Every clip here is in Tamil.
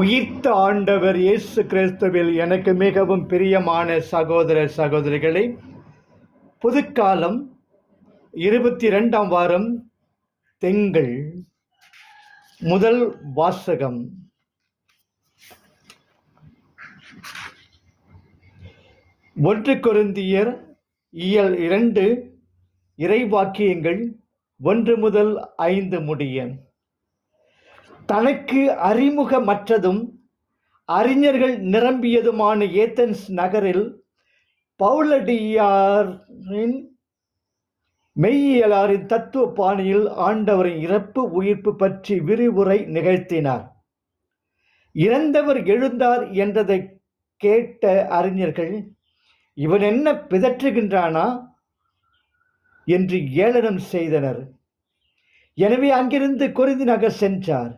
உயிர்த்த ஆண்டவர் இயேசு கிறிஸ்துவில் எனக்கு மிகவும் பிரியமான சகோதர சகோதரிகளை புதுக்காலம் இருபத்தி ரெண்டாம் வாரம் திங்கள் முதல் வாசகம். ஒன்று குருந்தியர் இயல் இரண்டு இறைவாக்கியங்கள் ஒன்று முதல் ஐந்து முடிய. தனக்கு அறிமுகமற்றதும் அறிஞர்கள் நிரம்பியதுமான ஏத்தன்ஸ் நகரில் பவுலடியாரின் மெய்யியலாரின் தத்துவ பாணியில் ஆண்டவரின் இறப்பு உயிர்ப்பு பற்றி விரிவுரை நிகழ்த்தினார். இறந்தவர் எழுந்தார் என்றதை கேட்ட அறிஞர்கள் இவன் என்ன பிதற்றுகின்றானா? என்று ஏளனம் செய்தனர். எனவே அங்கிருந்து குறிந்தி நகர் சென்றார்.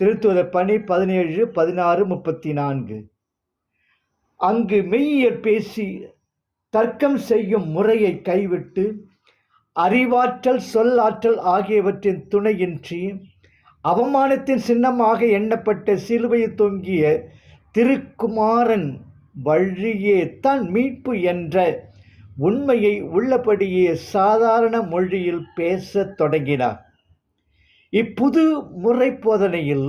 திருத்துவத பணி பதினேழு பதினாறு முப்பத்தி நான்கு அங்கு மெய்யியல் பேசி தர்க்கம் செய்யும் முறையை கைவிட்டு அறிவாற்றல் சொல்லாற்றல் ஆகியவற்றின் துணையின்றி அவமானத்தின் சின்னமாக எண்ணப்பட்ட சிலுவையை தொங்கிய திருக்குமாரன் வழியே தான் மீட்பு என்ற உண்மையை உள்ளபடியே சாதாரண மொழியில் பேசத் தொடங்கினார். இப்புது முறை போதனையில்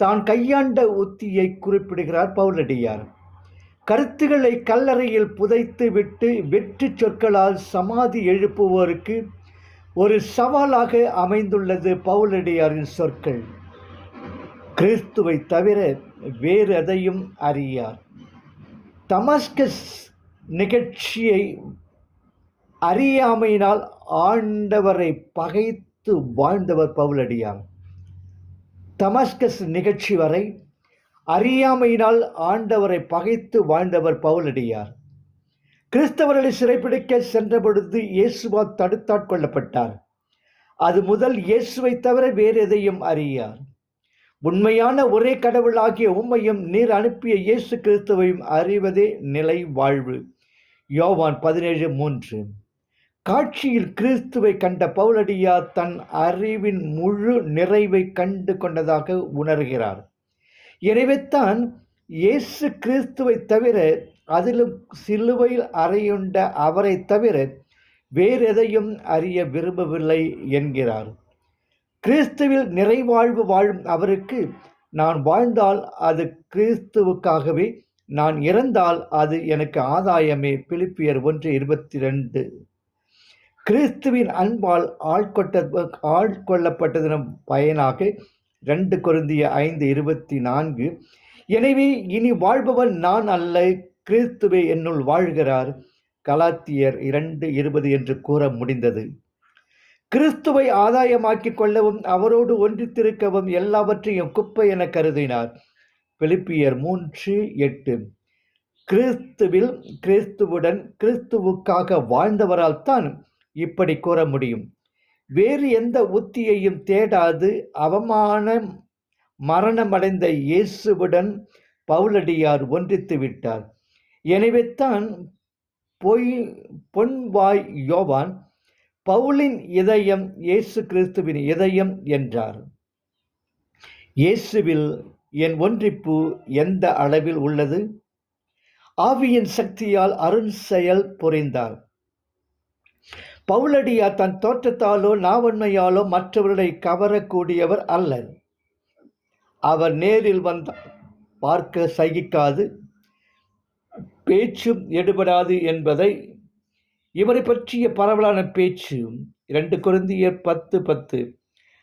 தான் கையாண்ட உத்தியை குறிப்பிடுகிறார் பவுலடியார். கருத்துக்களை கல்லறையில் புதைத்து விட்டு வெற்றி சொற்களால் சமாதி எழுப்புவோருக்கு ஒரு சவாலாக அமைந்துள்ளது பவுலடியாரின் சொற்கள். கிறிஸ்துவை தவிர வேறு எதையும் அறியார். தமஸ்கஸ் நிகழ்ச்சியை அறியாமையினால் ஆண்டவரை பகைத்து வாழ்ந்தவர் பவுலடியார் தமஸ்கஸ் நிகழ்ச்சி வரை அறியாமையினால் ஆண்டவரை பகைத்து வாழ்ந்தவர் பவுலடியார் கிறிஸ்தவர்களை சிறைப்பிடிக்க சென்ற பொழுது இயேசுவா தடுத்தாட்கொள்ளப்பட்டார் அது முதல் இயேசுவை தவிர வேறு எதையும் அறியார். உண்மையான ஒரே கடவுளாகிய உண்மையும் நீர் அனுப்பிய இயேசு கிறிஸ்துவையும் அறிவதே நிலை வாழ்வு. யோவான் பதினேழு மூன்று. காட்சியில் கிறிஸ்துவை கண்ட பவுலடியா தன் அறிவின் முழு நிறைவை கண்டு கொண்டதாக உணர்கிறார். எனவேத்தான் இயேசு கிறிஸ்துவை தவிர அதிலும் சிலுவையில் அறையுண்ட அவரை தவிர வேறெதையும் அறிய விரும்பவில்லை என்கிறார். கிறிஸ்துவில் நிறைவாழ்வு வாழும் அவருக்கு நான் வாழ்ந்தால் அது கிறிஸ்துவுக்காகவே நான் இறந்தால் அது எனக்கு ஆதாயமே. பிலிப்பியர் ஒன்று இருபத்தி ரெண்டு. கிறிஸ்துவின் அன்பால் ஆட்கொட்ட ஆட்கொள்ளப்பட்டதன் பயனாக ரெண்டு கொருந்திய ஐந்து இருபத்தி நான்கு. எனவே இனி வாழ்பவன் நான் அல்ல கிறிஸ்துவே என்னுள் வாழ்கிறார். கலாத்தியர் இரண்டு இருபது என்று கூற முடிந்தது. கிறிஸ்துவை ஆதாயமாக்கிக் கொள்ளவும் அவரோடு ஒன்றித்திருக்கவும் எல்லாவற்றையும் குப்பை என கருதினார். பிலிப்பியர் மூன்று எட்டு. கிறிஸ்துவில் கிறிஸ்துவுடன் கிறிஸ்துவுக்காக வாழ்ந்தவரால் தான் இப்படி கூற முடியும். வேறு எந்த உத்தியையும் தேடாது அவமான மரணமடைந்த இயேசுவுடன் பவுலடியார் ஒன்றித்து விட்டார். எனவே தான் பொய் பொன்வாய் யோவான் பவுலின் இதயம் இயேசு கிறிஸ்துவின் இதயம் என்றார். இயேசுவில் என் ஒன்றிப்பு எந்த அளவில் உள்ளது? ஆவியின் சக்தியால் அருண் செயல் புரிந்தார். பவுலடியா தன் தோற்றத்தாலோ நாவன்மையாலோ மற்றவர்களை கவரக்கூடியவர் அல்ல அவர் நேரில் வந்த பார்க்க சகிக்காது பேச்சும் எடுபடாது என்பதை இவரை பற்றிய பரவலான பேச்சு இரண்டு குருந்தியர் பத்து பத்து.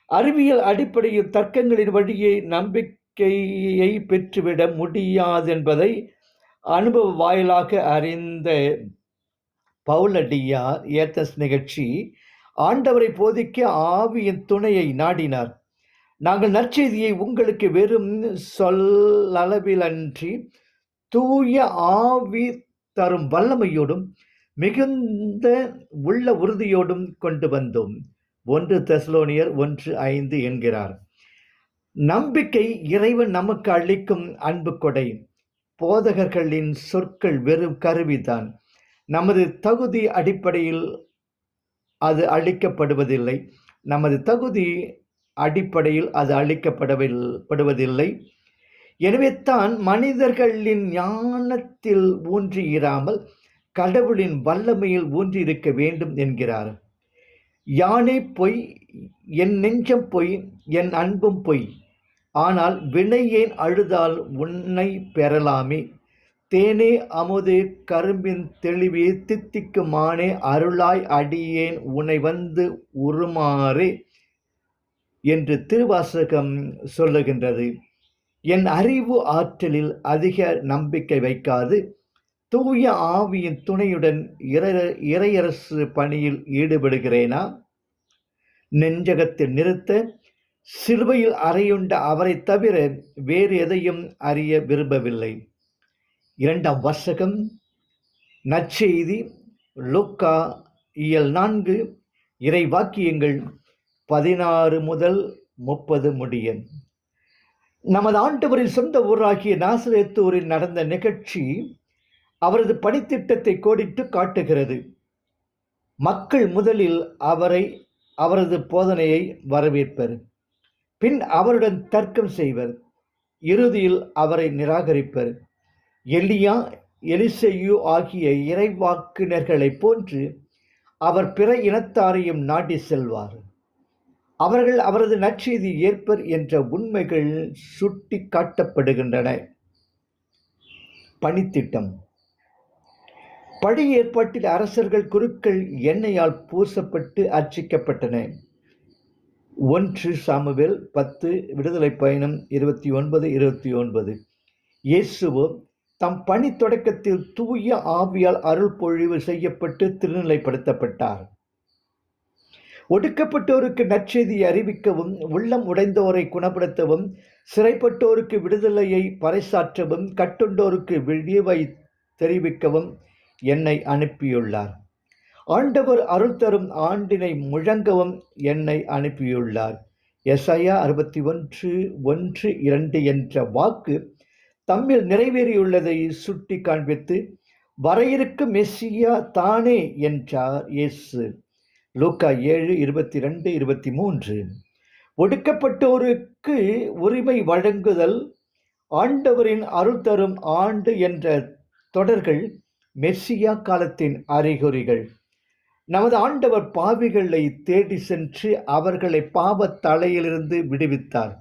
அறிவியல் அடிப்படையில் தர்க்கங்களின் வழியே நம்பிக்கையை பெற்றுவிட முடியாது என்பதை அனுபவ வாயிலாக அறிந்த பவுலடியார் ஏத்தஸ் நிகழ்ச்சி. ஆண்டவரை போதிக்க ஆவியின் துணையை நாடினார். நாங்கள் நற்செய்தியை உங்களுக்கு வெறும் சொல்லளவிலன்றி தூய ஆவி தரும் வல்லமையோடும் மிகுந்த உள்ள உறுதியோடும் கொண்டு வந்தோம். ஒன்று தெசலோனியர் ஒன்று ஐந்து என்கிறார். நம்பிக்கை இறைவன் நமக்கு அளிக்கும் அன்பு கொடை போதகர்களின் சொற்கள் வெறும் கருவிதான். நமது தகுதி அடிப்படையில் அது அளிக்கப்படுவதில்லை. நமது தகுதி அடிப்படையில் அது அளிக்கப்படவில் படுவதில்லை. எனவே தான் மனிதர்களின் ஞானத்தில் ஊன்றியிராமல் கடவுளின் வல்லமையில் ஊன்றியிருக்க வேண்டும் என்கிறார். யானை பொய் என் நெஞ்சம் பொய் என் அன்பும் பொய். ஆனால் வினையேன் அழுதால் உன்னை பெறலாமே? தேனே அமுது கரும்பின் தெளிவே தித்திக்குமானே அருளாய் அடியேன் உனை வந்து உருமாறே என்று திருவாசகம் சொல்லுகின்றது. என் அறிவு ஆற்றலில் அதிக நம்பிக்கை வைக்காது. தூய ஆவியின் துணையுடன் இற இறையரசு பணியில் ஈடுபடுகிறேனா? நெஞ்சகத்தில் நிறுத்த சிலுவையில் அறையுண்ட அவரை தவிர வேறு எதையும் அறிய விரும்பவில்லை. இரண்டாம் வர்ஷகம் நற்செய்தி லுக்கா இயல் நான்கு இறை வாக்கியங்கள் பதினாறு முதல் முப்பது முடிய நமது ஆண்டவரின் சொந்த ஊராகிய நாசரேத்தூரில் நடந்த நிகழ்ச்சி அவரது பணித்திட்டத்தை கோடிட்டு காட்டுகிறது. மக்கள் முதலில் அவரை அவரது போதனையை வரவேற்பர். பின் அவருடன் தர்க்கம் செய்வர். இறுதியில் அவரை நிராகரிப்பர். எலியா எலிசையு ஆகிய இறைவாக்கினர்களைப் போன்று அவர் பிற இனத்தாரையும் நாட்டி செல்வார். அவர்கள் அவரது நற்செய்தி ஏற்பர் என்ற உண்மைகள் சுட்டி காட்டப்படுகின்றன. பணித்திட்டம். பழைய ஏற்பாட்டில் அரசர்கள் குருக்கள் எண்ணெயால் பூசப்பட்டு அர்ச்சிக்கப்பட்டன. ஒன்று சாமுவேல் பத்து விடுதலை பயணம் இருபத்தி ஒன்பது இருபத்தி ஒன்பது. இயேசுவோ தம் பணி தொடக்கத்தில் தூய ஆவியால் அருள் பொழிவு செய்யப்பட்டு திருநிலைப்படுத்தப்பட்டார். ஒடுக்கப்பட்டோருக்கு நற்செய்தியை அறிவிக்கவும் உள்ளம் உடைந்தோரை குணப்படுத்தவும் சிறைப்பட்டோருக்கு விடுதலையை பறைசாற்றவும் கட்டுண்டோருக்கு விழிவை தெரிவிக்கவும் என்னை அனுப்பியுள்ளார். ஆண்டவர் அருள் தரும் ஆண்டினை முழங்கவும் என்னை அனுப்பியுள்ளார். எஸ்ஐயா அறுபத்தி ஒன்று ஒன்று இரண்டு என்ற வாக்கு தம்மில் நிறைவேறியுள்ளதை சுட்டி காண்பித்து வர மெஸ்ஸியா தானே என்றார் இயேசு. லூக்கா ஏழு இருபத்தி ரெண்டு இருபத்தி மூன்று ஒடுக்கப்பட்டோருக்கு உரிமை வழங்குதல் ஆண்டவரின் அருள் தரும் ஆண்டு என்ற தொடர்கள் மெஸ்ஸியா காலத்தின் அறிகுறிகள். நமது ஆண்டவர் பாவிகளை தேடி சென்று அவர்களை பாவத் தலையிலிருந்து விடுவித்தார்.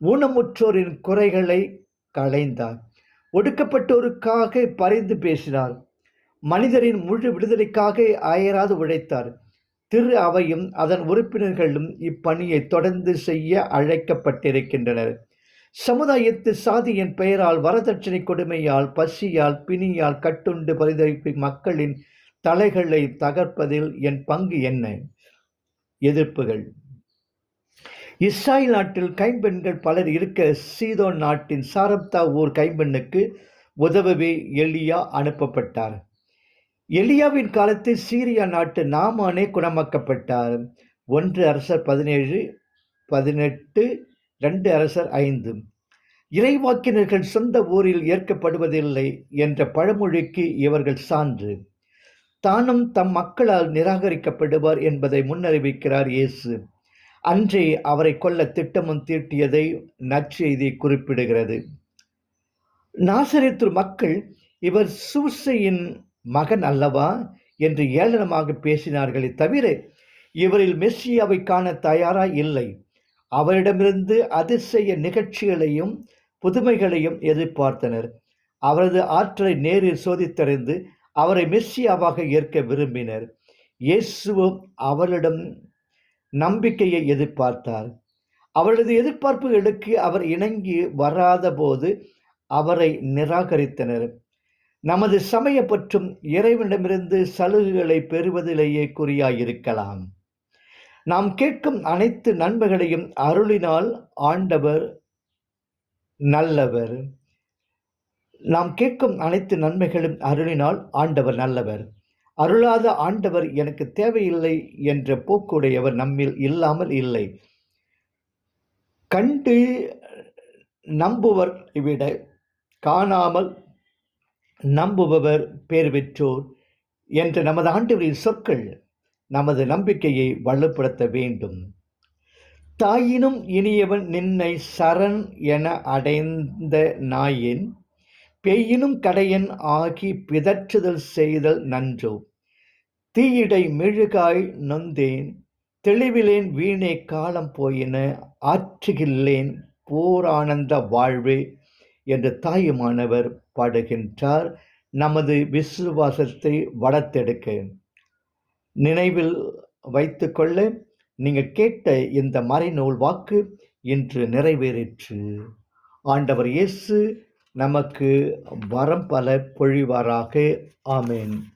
ஊனமுற்றோரின் குறைகளை களைந்தார். ஒடுக்கப்பட்டோருக்காக பரிந்து பேசினார். மனிதரின் முழு விடுதலைக்காக அயராது உழைத்தார். திரு அவையும் அதன் உறுப்பினர்களும் இப்பணியை தொடர்ந்து செய்ய அழைக்கப்பட்டிருக்கின்றனர். சமுதாயத்து சாதியின் பெயரால் வரதட்சணை கொடுமையால் பசியால் பிணியால் கட்டுண்டு பரிதவிக்கும் மக்களின் தலைகளை தகர்ப்பதில் என் பங்கு என்ன? எதிர்ப்புகள். இஸ்ராயல் நாட்டில் கைம்பெண்கள் பலர் இருக்க சீதோன் நாட்டின் சாரப்தா ஊர் கைம்பெண்ணுக்கு உதவவே எலியா அனுப்பப்பட்டார். எலியாவின் காலத்தில் சீரியா நாட்டு நாமானே குணமாக்கப்பட்டார். ஒன்று அரசர் பதினேழு பதினெட்டு ரெண்டு அரசர் ஐந்து. இறைவாக்கினர்கள் சொந்த ஊரில் ஏற்கப்படுவதில்லை என்ற பழமொழிக்கு இவர்கள் சான்று. தானும் தம் மக்களால் நிராகரிக்கப்படுவார் என்பதை முன்னறிவிக்கிறார் இயேசு. அன்றே அவரை கொல்ல திட்டமும் தீட்டியதை நற்செய்தி குறிப்பிடுகிறது. நாசரித்து மக்கள் இவர் சூசையின் மகன் அல்லவா? என்று ஏளனமாக பேசினார்களே தவிர இவரில் மெஸ்ஸியாவை காண தயாரா இல்லை. அவரிடமிருந்து அதிசய நிகழ்ச்சிகளையும் புதுமைகளையும் எதிர்பார்த்தனர். அவரது ஆற்றலை நேரில் சோதித்தறிந்து அவரை மெஸ்ஸியாவாக ஏற்க விரும்பினர். இயேசுவும் அவரிடம் நம்பிக்கையை எதிர்பார்த்தார் அவரது எதிர்பார்ப்புகளுக்கு அவர் இணங்கி வராத போது அவரை நிராகரித்தனர். நமது சமய பற்றும் இறைவனிடமிருந்து சலுகைகளை பெறுவதிலேயே குறியாயிருக்கலாம். நாம் கேட்கும் அனைத்து நன்மைகளையும் அருளினால் ஆண்டவர் நல்லவர். நாம் கேட்கும் அனைத்து நன்மைகளும் அருளினால் ஆண்டவர் நல்லவர். அருளாத ஆண்டவர் எனக்கு தேவையில்லை என்ற போக்குடையவர் நம்மில் இல்லாமல் இல்லை. கண்டு நம்புவர் விட காணாமல் நம்புபவர் பேர் பெற்றோர் என்ற நமது ஆண்டவரின் சொற்கள் நமது நம்பிக்கையை வலுப்படுத்த வேண்டும். தாயினும் இனியவன் நின்னை சரண் என அடைந்த நாயின் பேயினும் கடையன் ஆகி பிதற்றுதல் செய்தல் நன்றோ. தீயிடை மெழுகாய் நொந்தேன் தெளிவிலேன் வீணே காலம் போயின ஆற்றுகில்லேன் போரானந்த வாழ்வு என்று தாயுமானவர் பாடுகின்றார். நமது விசுவாசத்தை வளர்த்தெடுக்க. நினைவில் வைத்துக்கொள்ள நீங்கள் கேட்ட இந்த மறைநூல் வாக்கு இன்று நிறைவேறிற்று. ஆண்டவர் இயேசு நமக்கு வரம் பல பொழிவாராக. ஆமேன்.